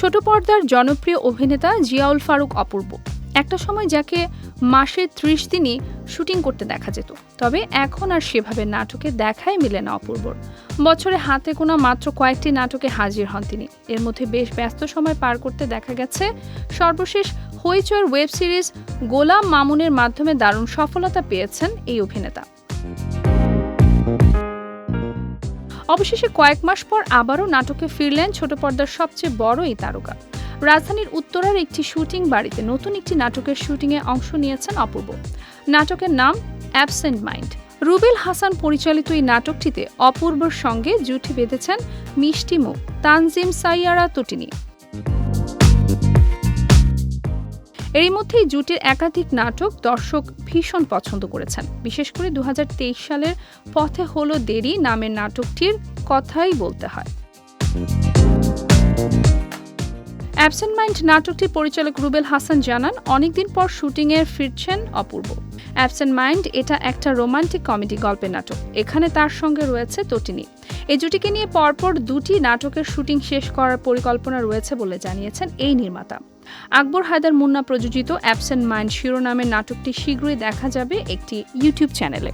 ছোট পর্দার জনপ্রিয় অভিনেতা জিয়াউল ফারুক অপূর্ব। একটা সময় যাকে মাসে ত্রিশ দিনই শুটিং করতে দেখা যেত, তবে এখন আর সেভাবে নাটকে দেখাই মিলে না অপূর্বর। বছরে হাতে গোনা মাত্র কয়েকটি নাটকে হাজির হন তিনি। এর মধ্যে বেশ ব্যস্ত সময় পার করতে দেখা গেছে সর্বশেষ হইচয়ের ওয়েব সিরিজ গোলাম মামুনের মাধ্যমে দারুণ সফলতা পেয়েছেন এই অভিনেতা। অবশেষে কয়েক মাস পর আবারও নাটকে ফিরলেন ছোট পর্দার সবচেয়ে বড় এই তারকা। রাজধানীর উত্তরার একটি শুটিং বাড়িতে নতুন একটি নাটকের শুটিংয়ে অংশ নিয়েছেন অপূর্ব। নাটকের নাম অ্যাবসেন্ট মাইন্ড। রুবেল হাসান পরিচালিত এই নাটকটিতে অপূর্বর সঙ্গে জুটি বেঁধেছেন মিষ্টি মুখ, তানজিম সাইয়ারা, তটিনী। এরই মধ্যেই জুটির একাধিক নাটক দর্শক ভীষণ পছন্দ করেছেন। বিশেষ করে দু হাজার তেইশ সালের পথে হলো দেরি নামের নাটকটির কথাই বলতে হয়। অ্যাবসেন্ট মাইন্ড নাটকটি পরিচালক রুবেল হাসান জানান, অনেকদিন পর শুটিংয়ে ফিরছেন অপূর্ব। অ্যাবসেন্ট মাইন্ড এটা একটা রোমান্টিক কমেডি গল্পের নাটক। এখানে তার সঙ্গে রয়েছে তটিনী। এই জুটিকে নিয়ে পরপর দুটি নাটকের শুটিং শেষ করার পরিকল্পনা রয়েছে বলে জানিয়েছেন এই নির্মাতা। আকবর হায়দার মুন্না প্রযোজিত অ্যাবসেন্ট মাইন্ড শিরোনামের নাটকটি শীঘ্রই দেখা যাবে একটি ইউটিউব চ্যানেলে